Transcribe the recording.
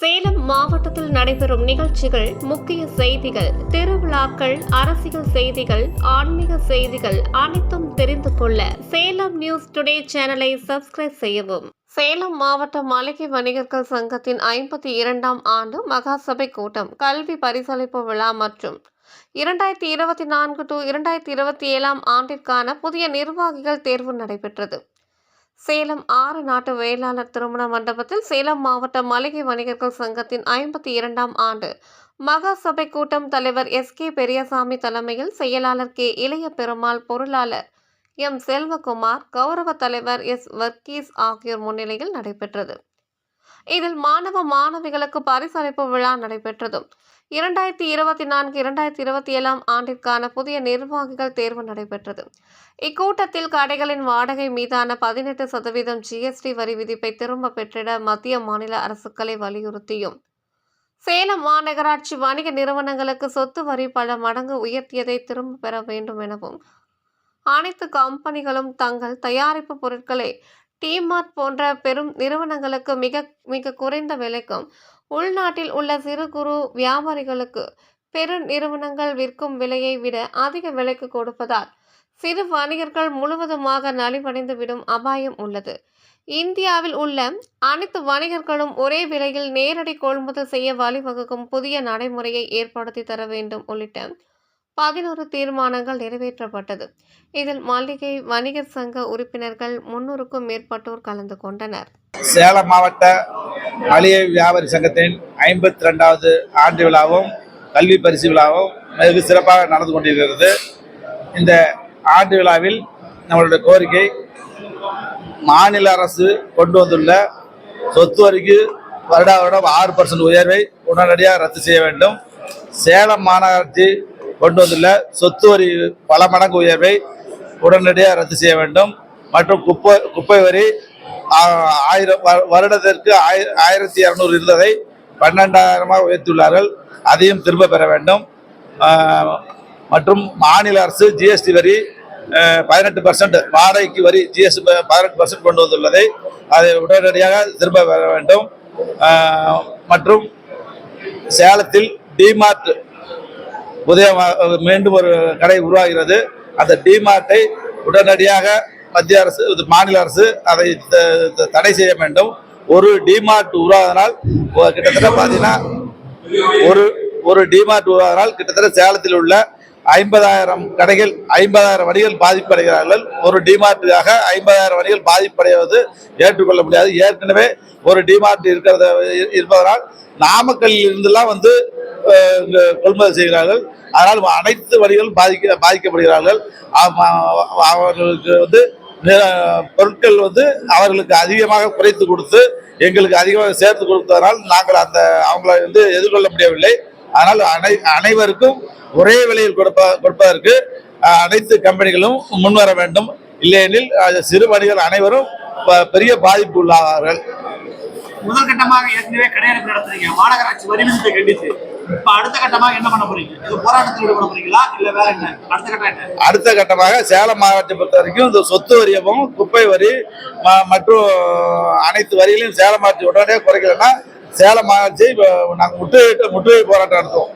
சேலம் மாவட்டத்தில் நடைபெறும் நிகழ்ச்சிகள் முக்கிய செய்திகள் திருவிழாக்கள் அரசியல் செய்திகள் ஆன்மீக செய்திகள் அனைத்தும் தெரிந்து கொள்ள சேலம் நியூஸ் டுடே சேனலை சப்ஸ்கிரைப் செய்யவும். சேலம் மாவட்ட மளிகை வணிகர்கள் சங்கத்தின் ஐம்பத்தி இரண்டாம் ஆண்டு மகாசபை கூட்டம் கல்வி பரிசளிப்பு விழா மற்றும் இரண்டாயிரத்தி இருபத்தி நான்கு டு இரண்டாயிரத்தி இருபத்தி ஏழாம் ஆண்டிற்கான புதிய நிர்வாகிகள் தேர்வு நடைபெற்றது. சேலம் ஆறு நாட்டு வேளாளர் திருமண மண்டபத்தில் சேலம் மாவட்ட மளிகை வணிகர்கள் சங்கத்தின் ஐம்பத்தி இரண்டாம் ஆண்டு. மகா சபை கூட்டம் தலைவர் எஸ். கே. பெரியசாமி தலைமையில் செயலாளர் கே. இளைய பெருமாள் பொருளாளர் எம். செல்வகுமார் கௌரவ தலைவர் எஸ். வர்கீஸ் ஆகியோர் முன்னிலையில் நடைபெற்றது. இதில் மாணவ மாணவிகளுக்கு பரிசளிப்பு விழா நடைபெற்றதும் இரண்டாயிரத்தி இருபத்தி நான்கு இரண்டாயிரத்தி இருபத்தி ஏழாம் ஆண்டிற்கான புதிய நிர்வாகிகள் தேர்வு நடைபெற்றது. இக்கூட்டத்தில் கடைகளின் வாடகை மீதான பதினெட்டு சதவீதம் ஜிஎஸ்டி வரி விதிப்பை திரும்ப பெற்றிட மத்திய மாநில அரசுகளை வலியுறுத்தியும். சேலம் மாநகராட்சி வணிக நிறுவனங்களுக்கு சொத்து வரி பல மடங்கு உயர்த்தியதை திரும்ப பெற வேண்டும் எனவும் அனைத்து கம்பெனிகளும் தங்கள் தயாரிப்பு பொருட்களை டிமார்ட் போன்ற பெரும் நிறுவனங்களுக்கு மிக மிக குறைந்த விலைக்கும் உள்நாட்டில் உள்ள சிறு குறு வியாபாரிகளுக்கு பெரு நிறுவனங்கள் விற்கும் விலையை விட அதிக விலைக்கு கொடுப்பதால் சிறு வணிகர்கள் முழுவதுமாக நலிவடைந்து விடும் அபாயம் உள்ளது. இந்தியாவில் உள்ள அனைத்து வணிகர்களும் ஒரே விலையில் நேரடி கொள்முதல் செய்ய வழிவகுக்கும் புதிய நடைமுறையை ஏற்படுத்தி தர வேண்டும் உள்ளிட்ட பதினோரு தீர்மானங்கள் நிறைவேற்றப்பட்டது. இதில் மல்லிகை வணிகர் சங்க உறுப்பினர்கள் முன்னூறுக்கும் மேற்பட்டோர் கலந்து கொண்டனர். சேலம் மாவட்ட மளிகை வியாபாரி சங்கத்தின் ஐம்பத்தி ரெண்டாவது ஆண்டு விழாவும் கல்வி பரிசு விழாவும் மிக சிறப்பாக நடந்து கொண்டிருக்கிறது. இந்த ஆண்டு விழாவில் நம்மளுடைய கோரிக்கை மாநில அரசு கொண்டு வந்துள்ள சொத்து வரிக்கு வருடா வருடம் ஆறு பர்சன்ட் உயர்வை உடனடியாக ரத்து செய்ய வேண்டும். சேலம் மாநகராட்சி கொண்டு வந்துள்ள சொத்து வரி பல மடங்கு உயர்வை உடனடியாக ரத்து செய்ய வேண்டும். மற்றும் குப்பை குப்பை வரி ஆயிரம் வ- வருடத்திற்கு ஆயிரத்தி இரநூறு இருந்ததை பன்னெண்டாயிரமாக உயர்த்தியுள்ளார்கள். அதையும் திரும்ப பெற வேண்டும். மற்றும் மாநில அரசு ஜிஎஸ்டி வரி பதினெட்டு பர்சன்ட் வாடகைக்கு வரி ஜிஎஸ்டி பதினெட்டு பர்சன்ட் கொண்டு வந்துள்ளதை அதை உடனடியாக திரும்ப பெற வேண்டும். மற்றும் சேலத்தில் டிமார்ட் புதிய மீண்டும் ஒரு கடை உருவாகிறது. அந்த டிமார்ட்டை உடனடியாக மத்திய அரசு இது மாநில அரசு அதை த- த- தடை செய்ய வேண்டும். ஒரு டிமார்ட் உருவாதனால் கிட்டத்தட்ட பார்த்தீங்கன்னா ஒரு ஒரு டிமார்ட் உருவாதனால் கிட்டத்தட்ட சேலத்தில் உள்ள ஐம்பதாயிரம் கடைகள் ஐம்பதாயிரம் வணிகள் பாதிப்படைகிறார்கள். ஒரு டிமார்ட்டுக்காக ஐம்பதாயிரம் வணிகள் பாதிப்படைவது ஏற்றுக்கொள்ள முடியாது. ஏற்கனவே ஒரு டிமார்ட் இருக்கிறத இருப்பதனால் நாமக்கல்லில் இருந்தெல்லாம் வந்து கொள்முதல் செய்கிறார்கள். அதனால் அனைத்து வணிகளும் பாதிக்க பாதிக்கப்படுகிறார்கள். அவர்களுக்கு வந்து பொருட்கள் வந்து அவர்களுக்கு அதிகமாக குறைத்து கொடுத்து எங்களுக்கு அதிகமாக சேர்த்து கொடுத்ததனால் நாங்கள் அந்த அவங்கள வந்து எதிர்கொள்ள முடியவில்லை. அதனால் அனை அனைவருக்கும் ஒரே விலையில் கொடுப்ப கொடுப்பதற்கு அனைத்து கம்பெனிகளும் முன்வர வேண்டும். இல்லையெனில் சிறு வணிகர் அனைவரும் ப- பெரிய பாதிப்பு உள்ளாவார்கள். முதல் கட்டமாக ஏற்கனவே கடையெடுப்பு நடத்துறீங்க. மாநகராட்சி வரி விதிப்பை கண்டித்து. இப்ப அடுத்த கட்டமாக என்ன பண்ண போறீங்க? இது போராட்டத்தில் ஈடுபட போறீங்களா? இல்ல வேற என்ன? அடுத்த கட்டம் என்ன? அடுத்த கட்டமாக சேலம் மாவட்டத்தை பொறுத்த வரைக்கும் இந்த சொத்து வரியவும் குப்பை வரி ம- மற்றும் அனைத்து வரிகளையும் சேலம் மாவட்டத்தை உடனே குறைக்கலன்னா சேலம் மாவட்டத்தை நாங்கள் முற்றுகை முற்றுகை போராட்டம் நடத்துவோம்.